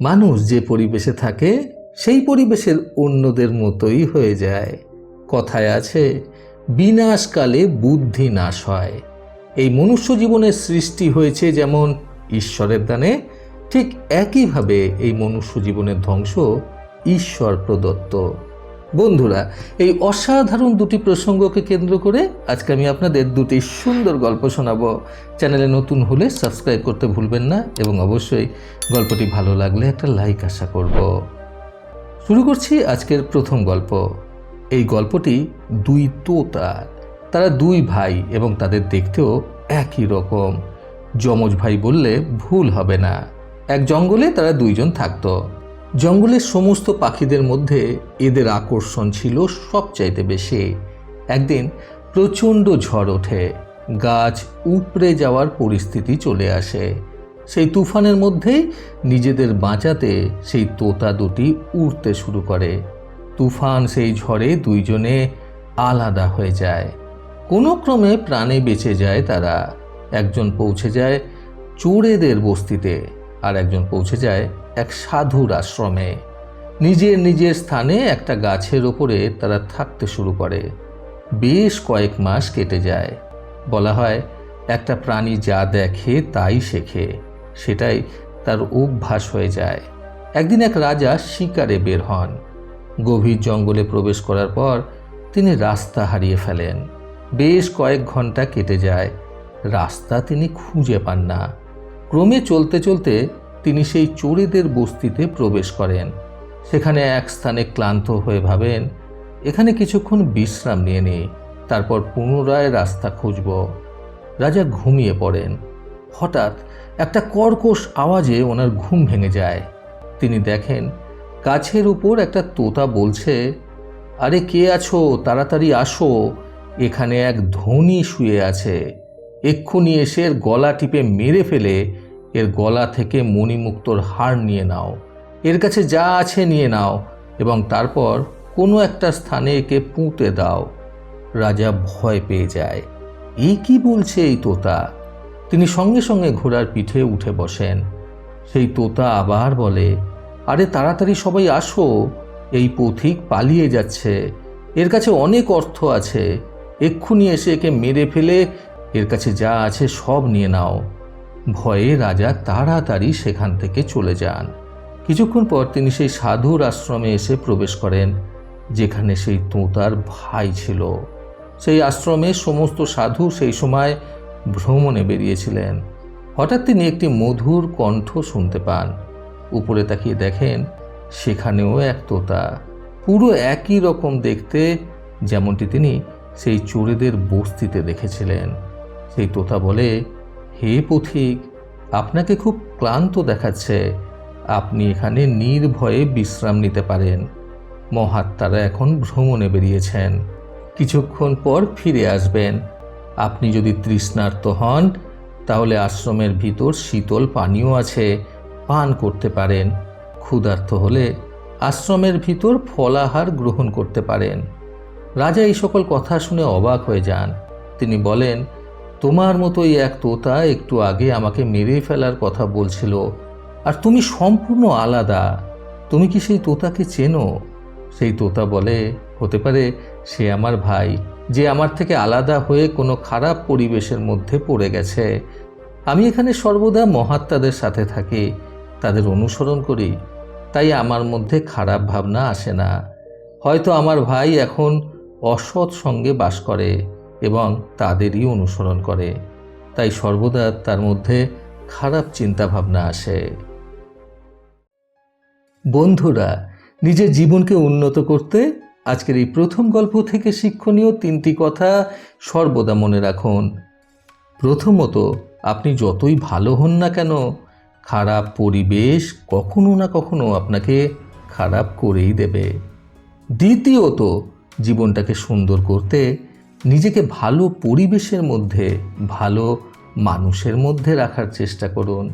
মানুষ যে পরিবেশে থাকে, সেই পরিবেশের অন্যদের মতোই হয়ে যায়। কথায় আছে, বিনাশকালে বুদ্ধি নাশ হয়। এই মনুষ্য জীবনের সৃষ্টি হয়েছে যেমন ঈশ্বরের দানে, ঠিক একইভাবে এই মনুষ্য জীবনের ধ্বংস ঈশ্বর প্রদত্ত। বন্ধুরা, এই অসাধারণ দুটি প্রসঙ্গকে কেন্দ্র করে আজকে আমি আপনাদের দুটি সুন্দর গল্প শোনাবো। চ্যানেলে নতুন হলে সাবস্ক্রাইব করতে ভুলবেন না এবং অবশ্যই গল্পটি ভালো লাগলে একটা লাইক আশা করব। শুরু করছি আজকের প্রথম গল্প। এই গল্পটি দুই তোতার তারা দুই ভাই এবং তাদের দেখতেও একই রকম। যমজ ভাই বললে, ভুল হবে না। এক জঙ্গলে তারা দুইজন থাকতো। জঙ্গলের সমস্ত পাখিদের মধ্যে এদের আকর্ষণ ছিল সবচাইতে বেশি। একদিন প্রচণ্ড ঝড় ওঠে, গাছ উপড়ে যাওয়ার পরিস্থিতি চলে আসে। সেই তুফানের মধ্যেই নিজেদের বাঁচাতে সেই তোতা দুটি উড়তে শুরু করে। তুফান সেই ঝড়ে দুইজনে আলাদা হয়ে যায়। কোনো ক্রমে প্রাণে বেঁচে যায় তারা। একজন পৌঁছে যায় চোরেদের বস্তিতে, আর একজন পৌঁছে যায় এক সাধুর আশ্রমে। নিজের নিজের স্থানে একটা গাছের ওপরে তারা থাকতে শুরু করে। বেশ কয়েক মাস কেটে যায়। বলা হয়, একটা প্রাণী যা দেখে তাই শেখে। সেটাই তার অভ্যাস হয়ে যায়। একদিন এক রাজা শিকারে বের হন। গভীর জঙ্গলে প্রবেশ করার পর তিনি রাস্তা হারিয়ে ফেলেন। বেশ কয়েক ঘণ্টা কেটে যায়। রাস্তা তিনি খুঁজে পান না। ক্রমে চলতে চলতে তিনি সেই চোরেদের বস্তিতে প্রবেশ করেন। সেখানে এক স্থানে ক্লান্ত হয়ে ভাবেন, এখানে কিছুক্ষণ বিশ্রাম নিয়ে নিই, তারপর পুনরায় রাস্তা খুঁজব। রাজা ঘুমিয়ে পড়েন। হঠাৎ একটা কর্কশ আওয়াজে ওনার ঘুম ভেঙে যায়। তিনি দেখেন, গাছের উপর একটা তোতা বলছে, আরে কে আছো? তাড়াতাড়ি আসো। এখানে এক ধনী শুয়ে আছে। এক্ষুনি এসে গলা টিপে মেরে ফেলে এর গলা থেকে মণিমুক্তর হার নিয়ে নাও। এর কাছে যা আছে নিয়ে নাও এবং তারপর কোনো একটা স্থানে একে পুঁতে দাও। রাজা ভয় পেয়ে যায়। এই কি বলছে এই তোতা? তিনি সঙ্গে সঙ্গে ঘোড়ার পিঠে উঠে বসেন। সেই তোতা আবার বলে, আরে তাড়াতাড়ি সবাই আসো, এই পথিক পালিয়ে যাচ্ছে। এর কাছে অনেক অর্থ আছে। এক্ষুনি এসে একে মেরে ফেলে, এর কাছে যা আছে সব নিয়ে নাও। ভয়ে রাজা তাড়াতাড়ি সেখান থেকে চলে যান। কিছুক্ষণ পর তিনি সেই সাধুর আশ্রমে এসে প্রবেশ করেন, যেখানে সেই তোতার ভাই ছিল। সেই আশ্রমে সমস্ত সাধু সেই সময় ভ্রমণে বেরিয়েছিলেন। হঠাৎ তিনি একটি মধুর কণ্ঠ শুনতে পান। উপরে তাকিয়ে দেখেন, সেখানেও এক তোতা। পুরো একই রকম দেখতে, যেমনটি তিনি সেই চোরেদের বস্তিতে দেখেছিলেন। সেই তোতা বলে হে পথিক, আপনাকে খুব ক্লান্ত দেখাচ্ছে। আপনি এখানে নির্ভয়ে বিশ্রাম নিতে পারেন। মহাত্মারা এখন ভ্রমণে বেরিয়েছেন। কিছুক্ষণ পর ফিরে আসবেন। আপনি যদি তৃষ্ণার্ত হন, তাহলে আশ্রমের ভিতর শীতল পানীয় আছে, পান করতে পারেন। ক্ষুধার্ত হলে আশ্রমের ভিতর ফলাহার গ্রহণ করতে পারেন। রাজা এই সকল কথা শুনে অবাক হয়ে যান। তিনি বলেন তোমার মতোই এক তোতা একটু আগে আমাকে মেরে ফেলার কথা বলছিল। আর তুমি সম্পূর্ণ আলাদা। তুমি কি সেই তোতাকে চেনো? সেই তোতা বলে, হতে পারে সে আমার ভাই, যে আমার থেকে আলাদা হয়ে কোনো খারাপ পরিবেশের মধ্যে পড়ে গেছে। আমি এখানে সর্বদা মহাত্মাদের সাথে থাকি, তাদের অনুসরণ করি, তাই আমার মধ্যে খারাপ ভাবনা আসে না। হয়তো আমার ভাই এখন অসৎ সঙ্গে বাস করে। এবং তাদেরই অনুসরণ করে। তাই সর্বদা তার মধ্যে খারাপ চিন্তা ভাবনা আসে। বন্ধুরা, নিজের জীবনকে উন্নত করতে আজকের এই প্রথম গল্প থেকে শিক্ষণীয় তিনটি কথা সর্বদা মনে রাখুন। প্রথমত, আপনি যতই ভালো হন না কেন, খারাপ পরিবেশ কখনো না কখনো আপনাকে খারাপ করেই দেবে। দ্বিতীয়ত, জীবনটাকে সুন্দর করতে নিজেকে ভালো পরিবেশের মধ্যে, ভালো মানুষের মধ্যে রাখার চেষ্টা করুন।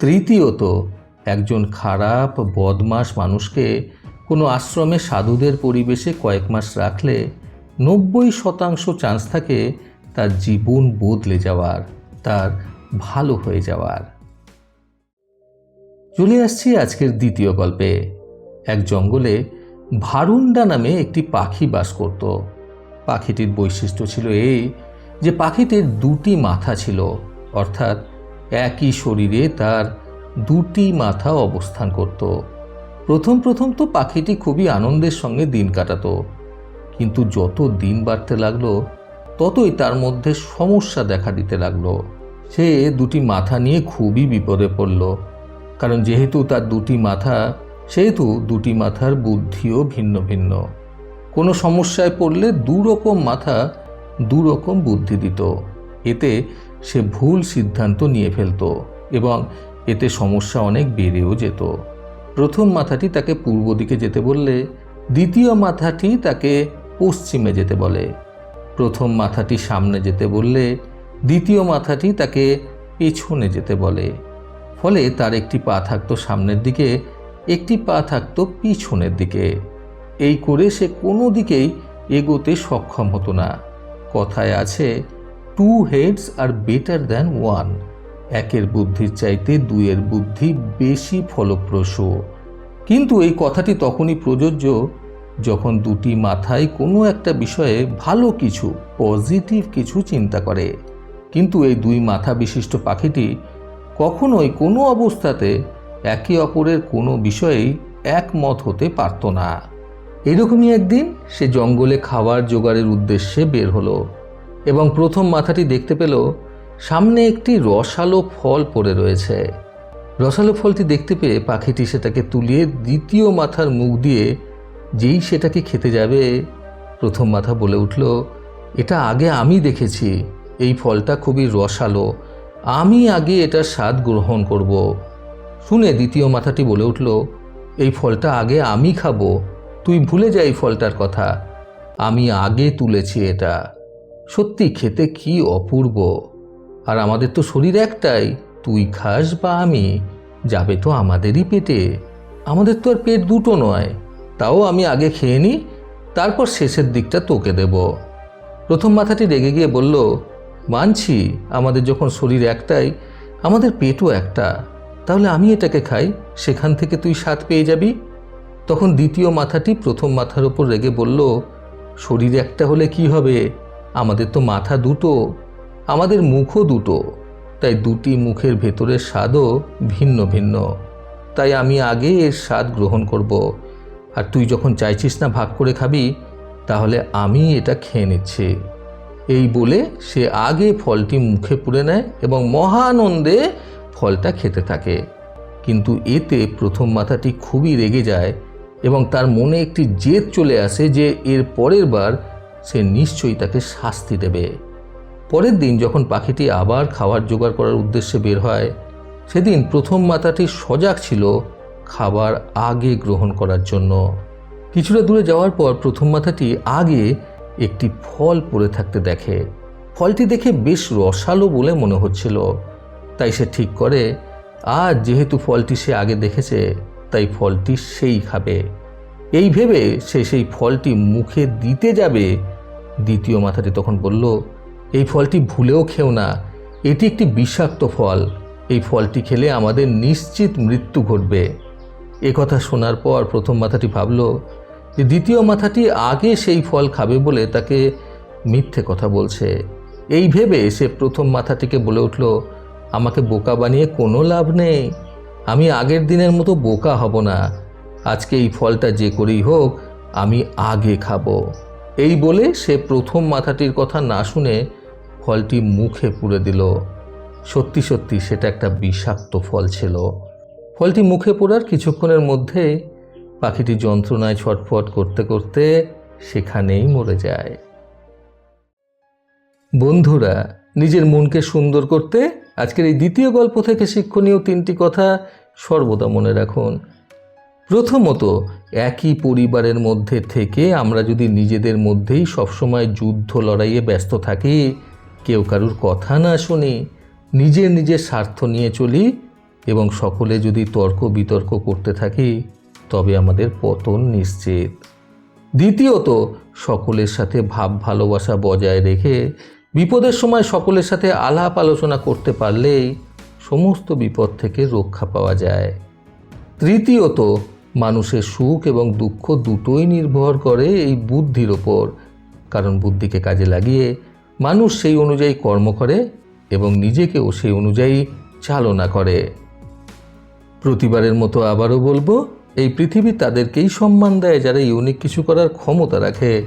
তৃতীয়ত, একজন খারাপ বদমাস মানুষকে কোনো আশ্রমে সাধুদের পরিবেশে কয়েক মাস রাখলে নব্বই শতাংশ চান্স থাকে তার জীবন বদলে যাওয়ার, তার ভালো হয়ে যাওয়ার। চলে আসছি আজকের দ্বিতীয় গল্পে। এক জঙ্গলে ভারুন্ডা নামে একটি পাখি বাস করত। পাখিটির বৈশিষ্ট্য ছিল এই যে পাখিটির দুটি মাথা ছিল, অর্থাৎ একই শরীরে তার দুটি মাথা অবস্থান করত। প্রথম প্রথম তো পাখিটি খুবই আনন্দের সঙ্গে দিন কাটাতো, কিন্তু যত দিন বাড়তে লাগল, ততই তার মধ্যে সমস্যা দেখা দিতে লাগল। সে দুটি মাথা নিয়ে খুবই বিপদে পড়ল, কারণ যেহেতু তার দুটি মাথা, সেহেতু দুটি মাথার বুদ্ধিও ভিন্ন ভিন্ন। কোনো সমস্যায় পড়লে দুরকম মাথা দুরকম বুদ্ধি দিত। এতে সে ভুল সিদ্ধান্ত নিয়ে ফেলত এবং এতে সমস্যা অনেক বেড়েও যেত। প্রথম মাথাটি তাকে পূর্ব দিকে যেতে বললে, দ্বিতীয় মাথাটি তাকে পশ্চিমে যেতে বলে। প্রথম মাথাটি সামনে যেতে বললে, দ্বিতীয় মাথাটি তাকে পেছনে যেতে বলে। ফলে তার একটি পা থাকতো সামনের দিকে, একটি পা থাকতো পিছনের দিকে। এই করে সে কোনো দিকেই এগোতে সক্ষম হতো না। কথায় আছে two heads are better than one একের বুদ্ধির চাইতে দুইয়ের বুদ্ধি বেশি ফলপ্রসূ। কিন্তু এই কথাটি তখনই প্রযোজ্য যখন দুটি মাথায় কোনো একটা বিষয়ে ভালো কিছু, পজিটিভ কিছু চিন্তা করে। কিন্তু এই দুই মাথা বিশিষ্ট পাখিটি কখনোই কোনো অবস্থাতে একে অপরের কোনো বিষয়েই একমত হতে পারত না। এরকমই একদিন সে জঙ্গলে খাবার জোগাড়ের উদ্দেশ্যে বের হলো এবং প্রথম মাথাটি দেখতে পেল সামনে একটি রসালো ফল পড়ে রয়েছে। রসালো ফলটি দেখতে পেয়ে পাখিটি সেটাকে তুলিয়ে দ্বিতীয় মাথার মুখ দিয়ে, যেই সেটাকে খেতে যাবে, প্রথম মাথা বলে উঠল, এটা আগে আমি দেখেছি। এই ফলটা খুবই রসালো। আমি আগে এটার স্বাদ গ্রহণ করব। শুনে দ্বিতীয় মাথাটি বলে উঠল, এই ফলটা আগে আমি খাব। তুই ভুলে যাই ফলটার কথা। আমি আগে তুলেছি এটা। সত্যি খেতে কি অপূর্ব। আর আমাদের তো শরীর একটাই। তুই খাস বা আমি, যাবে তো আমাদেরই পেটে। আমাদের তো আর পেট দুটো নয়। তাও আমি আগে খেয়ে নিই তারপর শেষের দিকটা তোকে দেব। প্রথম মাথাটি রেগে গিয়ে বলল, মানছি, আমাদের যখন শরীর একটাই, আমাদের পেটও একটা। তাহলে আমি এটাকে খাই, সেখান থেকে তুই স্বাদ পেয়ে যাবি। তখন দ্বিতীয় মাথাটি প্রথম মাথার ওপর রেগে বলল, শরীর একটা হলে কি হবে? আমাদের তো মাথা দুটো, আমাদের মুখও দুটো। তাই দুটি মুখের ভেতরের স্বাদও ভিন্ন ভিন্ন। তাই আমি আগে এর স্বাদ গ্রহণ করব। আর তুই যখন চাইছিস না ভাগ করে খাবি, তাহলে আমি এটা খেয়ে নিচ্ছি। এই বলে সে আগে ফলটি মুখে পুড়ে নেয় এবং মহানন্দে ফলটা খেতে থাকে। কিন্তু এতে প্রথম মাথাটি খুবই রেগে যায় এবং তার মনে একটি জেদ চলে আসে যে এর পরের বার সে নিশ্চয়ই তাকে শাস্তি দেবে। পরের দিন যখন পাখিটি আবার খাবার জোগাড় করার উদ্দেশ্যে বের হয়, সেদিন প্রথম মাথাটি সজাগ ছিল খাবার আগে গ্রহণ করার জন্য। কিছুটা দূরে যাওয়ার পর প্রথম মাথাটি আগে একটি ফল পড়ে থাকতে দেখে। ফলটি দেখে বেশ রসালো বলে মনে হচ্ছিল। তাই সে ঠিক করে, আজ যেহেতু ফলটি সে আগে দেখেছে তাই ফলটি সেই খাবে। এই ভেবে সে সেই ফলটি মুখে দিতে যাবে। দ্বিতীয় মাথাটি তখন বলল, এই ফলটি ভুলেও খেও না। এটি একটি বিষাক্ত ফল। এই ফলটি খেলে আমাদের নিশ্চিত মৃত্যু ঘটবে। কথা শোনার পর প্রথম মাথাটি ভাবল যে দ্বিতীয় মাথাটি আগে সেই ফল খাবে বলে তাকে মিথ্যে কথা বলছে। এই ভেবে সে প্রথম মাথাটিকে বলে উঠল, আমাকে বোকা বানিয়ে কোনো লাভ নেই। আমি আগের দিনের মতো বোকা হব না। আজকে এই ফলটা যে করেই হোক, আমি আগে খাব। এই বলে সে প্রথম মাথাটির কথা না শুনে ফলটি মুখে পুরে দিল। সত্যি সত্যি, সেটা একটা বিষাক্ত ফল ছিল। ফলটি মুখে পড়ার কিছুক্ষণের মধ্যে পাখিটি যন্ত্রণায় ছটফট করতে করতে সেখানেই মরে যায়। বন্ধুরা, নিজের মনকে সুন্দর করতে আজকের এই দ্বিতীয় গল্প থেকে শিক্ষণীয় তিনটি কথা সর্বদা মনে রাখুন। প্রথমত, একই পরিবারের মধ্যে থেকে আমরা যদি নিজেদের মধ্যেই সবসময় যুদ্ধ লড়াইয়ে ব্যস্ত থাকি, কেউ কারুর কথা না শুনি, নিজের নিজের স্বার্থ নিয়ে চলি এবং সকলে যদি তর্ক বিতর্ক করতে থাকি, তবে আমাদের পতন নিশ্চিত। দ্বিতীয়ত, সকলের সাথে ভাব ভালোবাসা বজায় রেখে বিপদের সময় সকলের সাথে আলাপ আলোচনা করতে পারলেই সমস্ত বিপদ থেকে রক্ষা পাওয়া যায়। তৃতীয়ত, মানুষের সুখ এবং দুঃখ দুটোই নির্ভর করে এই বুদ্ধির ওপর। কারণ বুদ্ধিকে কাজে লাগিয়ে মানুষ সেই অনুযায়ী কর্ম করে এবং নিজেকেও সেই অনুযায়ী চালনা করে। প্রতিবারের মতো আবারও বলব, এই পৃথিবী তাদেরকেই সম্মান দেয় যারা ইউনিক কিছু করার ক্ষমতা রাখে।